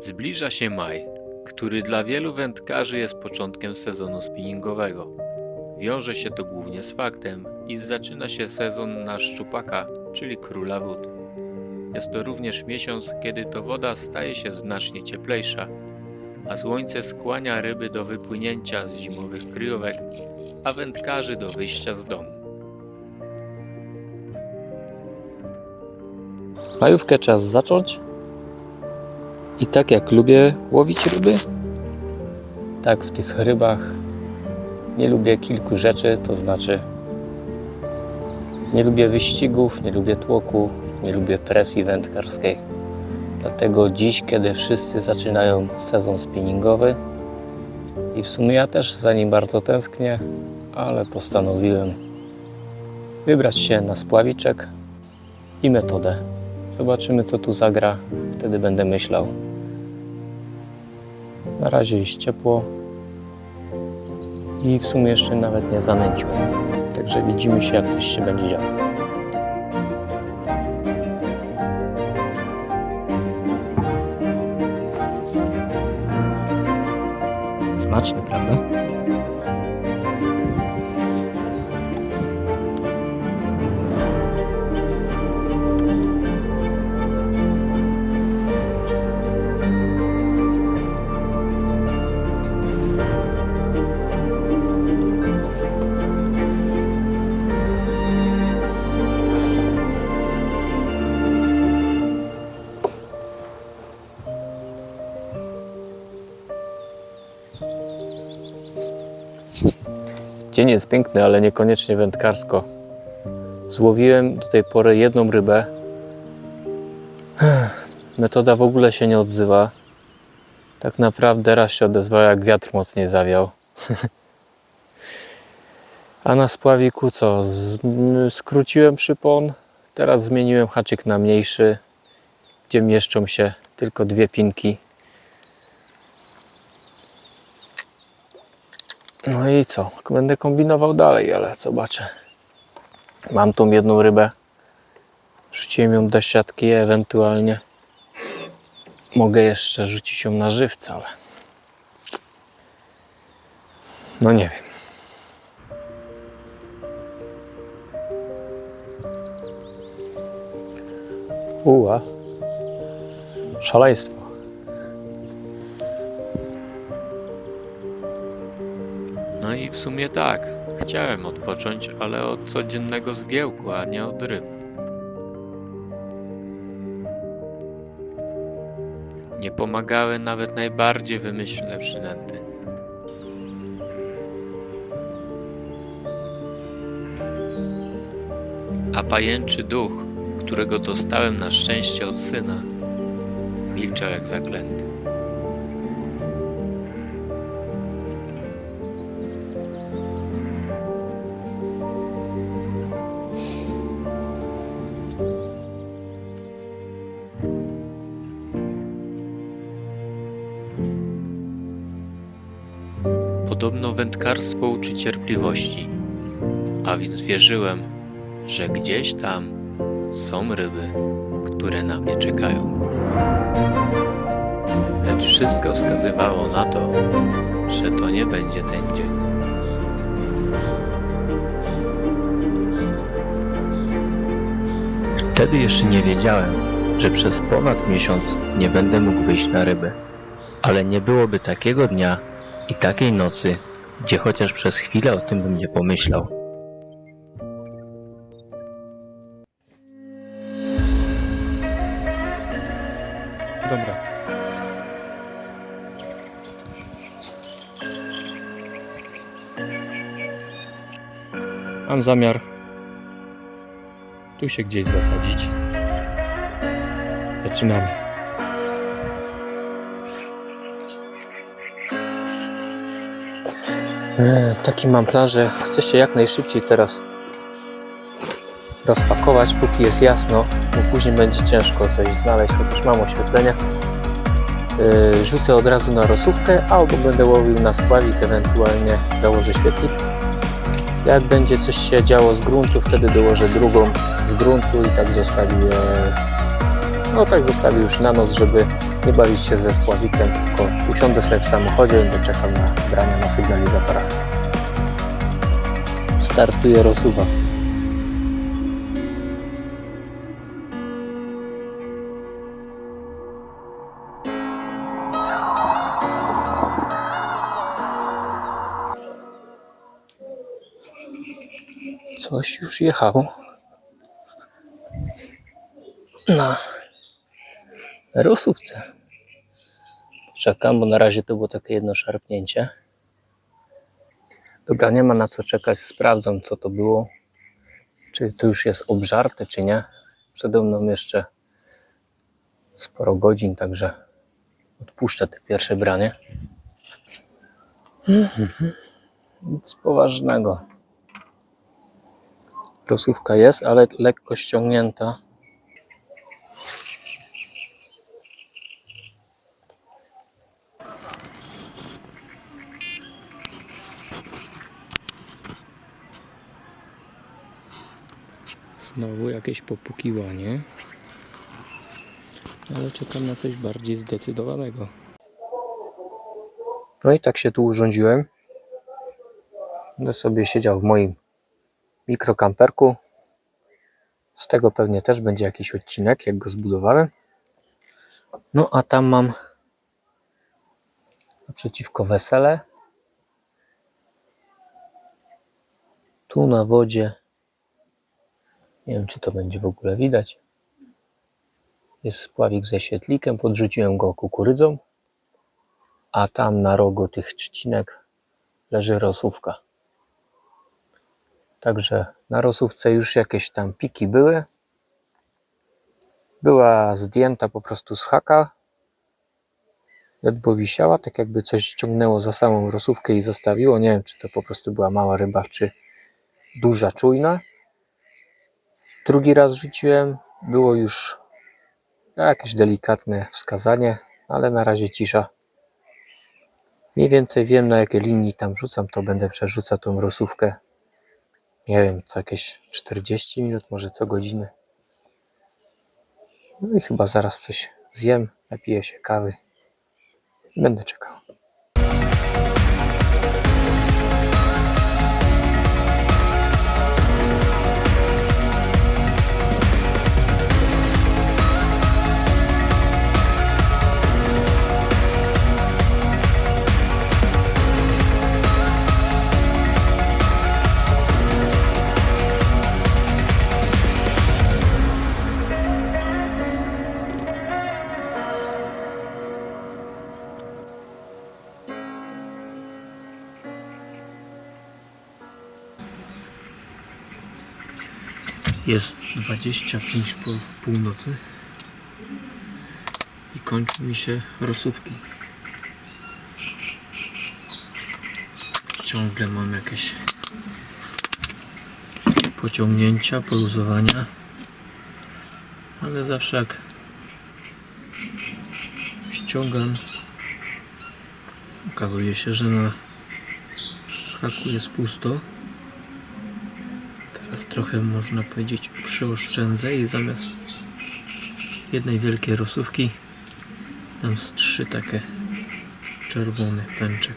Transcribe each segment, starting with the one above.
Zbliża się maj, który dla wielu wędkarzy jest początkiem sezonu spinningowego. Wiąże się to głównie z faktem, iż zaczyna się sezon na szczupaka, czyli króla wód. Jest to również miesiąc, kiedy to woda staje się znacznie cieplejsza, a słońce skłania ryby do wypłynięcia z zimowych kryjówek, a wędkarzy do wyjścia z domu. Majówkę czas zacząć. I tak jak lubię łowić ryby, tak w tych rybach nie lubię kilku rzeczy, to znaczy nie lubię wyścigów, nie lubię tłoku, nie lubię presji wędkarskiej. Dlatego dziś, kiedy wszyscy zaczynają sezon spinningowy i w sumie ja też za nim bardzo tęsknię, ale postanowiłem wybrać się na spławiczek i metodę. Zobaczymy, co tu zagra. Wtedy będę myślał. Na razie jest ciepło i w sumie jeszcze nawet nie zanęciłem. Także widzimy się, jak coś się będzie działo. Smaczny, prawda? Dzień jest piękny, ale niekoniecznie wędkarsko. Złowiłem do tej pory jedną rybę. Metoda w ogóle się nie odzywa. Tak naprawdę raz się odezwała, jak wiatr mocniej zawiał. A na spławiku co? Skróciłem przypon. Teraz zmieniłem haczyk na mniejszy, gdzie mieszczą się tylko dwie pinki. No i co? Będę kombinował dalej, ale zobaczę. Mam tą jedną rybę. Rzuciłem ją do siatki, ewentualnie mogę jeszcze rzucić ją na żywca, ale no nie wiem. Uła. Szaleństwo. Sumie tak, chciałem odpocząć, ale od codziennego zgiełku, a nie od ryb. Nie pomagały nawet najbardziej wymyślne przynęty. A pajęczy duch, którego dostałem na szczęście od syna, milczał jak zaklęty. Podobno wędkarstwo uczy cierpliwości, a więc wierzyłem, że gdzieś tam są ryby, które na mnie czekają. Lecz wszystko wskazywało na to, że to nie będzie ten dzień. Wtedy jeszcze nie wiedziałem, że przez ponad miesiąc nie będę mógł wyjść na ryby. Ale nie byłoby takiego dnia i takiej nocy, gdzie chociaż przez chwilę o tym bym nie pomyślał. Dobra. Mam zamiar tu się gdzieś zasadzić. Zaczynamy. Taki mam plan, że chcę się jak najszybciej teraz rozpakować, póki jest jasno, bo później będzie ciężko coś znaleźć, chociaż mam oświetlenie. E, rzucę od razu na rosówkę, albo będę łowił na spławik, ewentualnie założę świetlik. Jak będzie coś się działo z gruntu, wtedy dołożę drugą z gruntu i tak zostawię No tak zostawię już na noc, żeby nie bawić się ze spławikiem, tylko usiądę sobie w samochodzie i będę czekał na brania na sygnalizatorach. Startuje rozsuwa. Coś już jechało. Na Rusówce. Czekam, bo na razie to było takie jedno szarpnięcie. Dobra, nie ma na co czekać. Sprawdzam, co to było. Czy to już jest obżarte, czy nie. Przede mną jeszcze sporo godzin, także odpuszczę te pierwsze branie. Mhm. Nic poważnego. Rosówka jest, ale lekko ściągnięta. Znowu jakieś popukiwanie. Ale czekam na coś bardziej zdecydowanego. No i tak się tu urządziłem. Będę sobie siedział w moim mikrokamperku. Z tego pewnie też będzie jakiś odcinek, jak go zbudowałem. No a tam mam naprzeciwko wesele. Tu na wodzie. Nie wiem, czy to będzie w ogóle widać. Jest spławik ze świetlikiem. Podrzuciłem go kukurydzą. A tam na rogu tych trzcinek leży rosówka. Także na rosówce już jakieś tam piki były. Była zdjęta po prostu z haka. Ledwo wisiała, tak jakby coś ściągnęło za samą rosówkę i zostawiło. Nie wiem, czy to po prostu była mała ryba, czy duża, czujna. Drugi raz rzuciłem, było już jakieś delikatne wskazanie, ale na razie cisza. Mniej więcej wiem na jakiej linii tam rzucam, to będę przerzucał tą rosówkę. Nie wiem, co jakieś 40 minut, może co godzinę. No i chyba zaraz coś zjem, napiję się kawy będę czekał. Jest 25 po północy i kończą mi się rosówki. Ciągle mam jakieś pociągnięcia, poluzowania, ale zawsze jak ściągam, okazuje się, że na haku jest pusto. Trochę można powiedzieć przyoszczędzę i zamiast jednej wielkiej rosówki dam z trzy takie czerwony pęczek.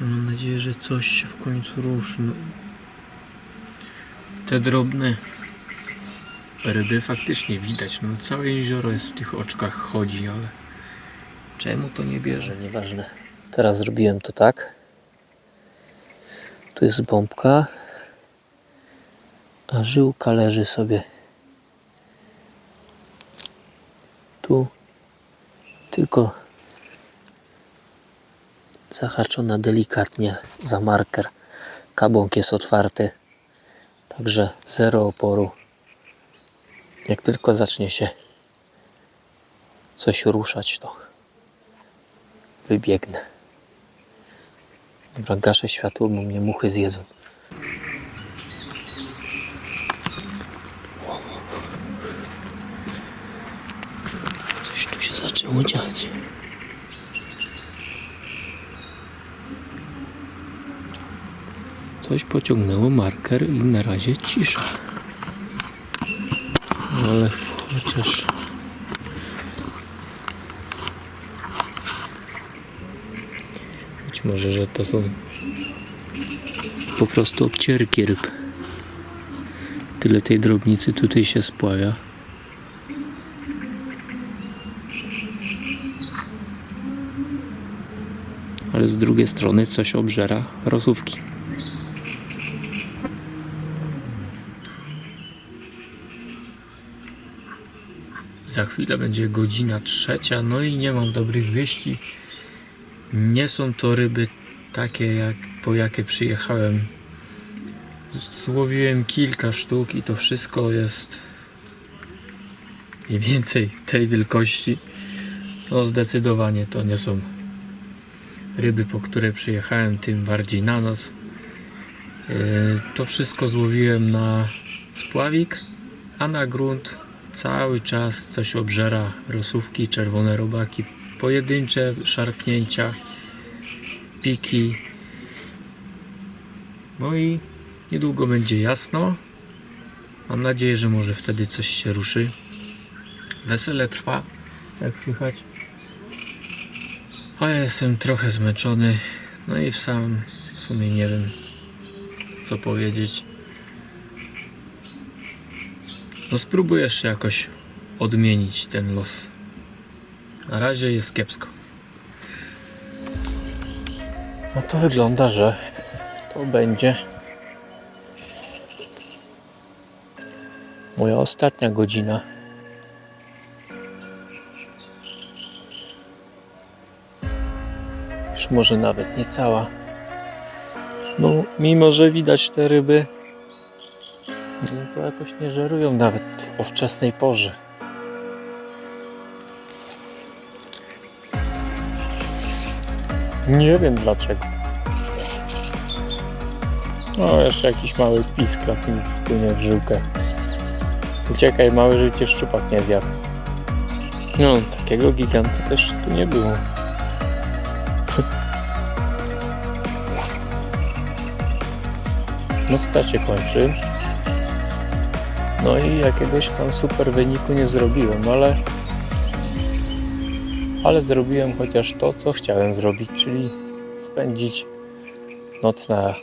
Mam nadzieję, że coś się w końcu ruszy. Te drobne ryby faktycznie widać. No, całe jezioro jest w tych oczkach chodzi, ale czemu to nie bierze? Nieważne. Teraz zrobiłem to tak. Tu jest bombka, a żyłka leży sobie tu, tylko zahaczona delikatnie za marker. Kabąk jest otwarty, także zero oporu. Jak tylko zacznie się coś ruszać, to wybiegnę. Dobra, gaszę światło, bo mnie muchy zjedzą. Coś tu się zaczęło dziać. Coś pociągnęło marker i na razie cisza. Ale chociaż... Może, że to są po prostu obcierki ryb. Tyle tej drobnicy tutaj się spławia. Ale z drugiej strony coś obżera rosówki. Za chwilę będzie godzina trzecia, no i nie mam dobrych wieści. Nie są to ryby takie, jak, po jakie przyjechałem. Złowiłem kilka sztuk i to wszystko jest mniej więcej tej wielkości. No zdecydowanie to nie są ryby, po które przyjechałem, tym bardziej na nos. Yy, To wszystko złowiłem na spławik, a na grunt cały czas coś obżera rosówki, czerwone robaki, pojedyncze szarpnięcia, piki. No i niedługo będzie jasno. Mam nadzieję, że może wtedy coś się ruszy. Wesele trwa, jak słychać. A ja jestem trochę zmęczony. No i w sam w sumie nie wiem co powiedzieć. No spróbuję jeszcze jakoś odmienić ten los. Na razie jest kiepsko. No to wygląda, że to będzie moja ostatnia godzina. Już może nawet nie cała. No, mimo że widać te ryby, no to jakoś nie żerują nawet o wczesnej porze. Nie wiem dlaczego. O, jeszcze jakiś mały pisklak mi wpłynie w żyłkę. Uciekaj, mały życie szczupak nie zjadł. No, takiego giganta też tu nie było. Nocka się kończy. No i jakiegoś tam super wyniku nie zrobiłem, ale ale zrobiłem chociaż to, co chciałem zrobić, czyli spędzić noc na,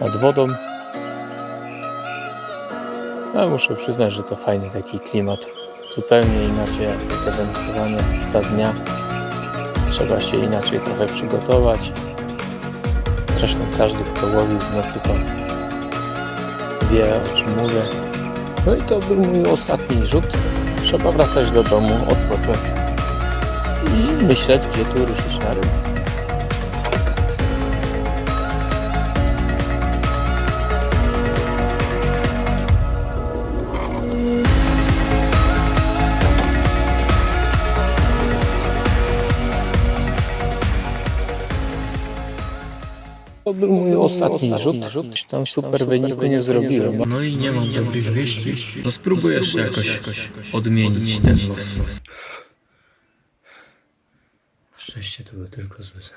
nad wodą. A muszę przyznać, że to fajny taki klimat. Zupełnie inaczej jak takie wędkowanie za dnia. Trzeba się inaczej trochę przygotować. Zresztą każdy, kto łowił w nocy, to wie o czym mówię. No i to był mój ostatni rzut. Trzeba wracać do domu, odpocząć i myśleć, gdzie tu ruszyć na rybę. To był mój ostatni rzut. Tam super wyniku nie zrobiłem. No i nie mam dobrych wieści. No spróbuję jeszcze jakoś odmienić ten los. Szczęście to był tylko zmysł.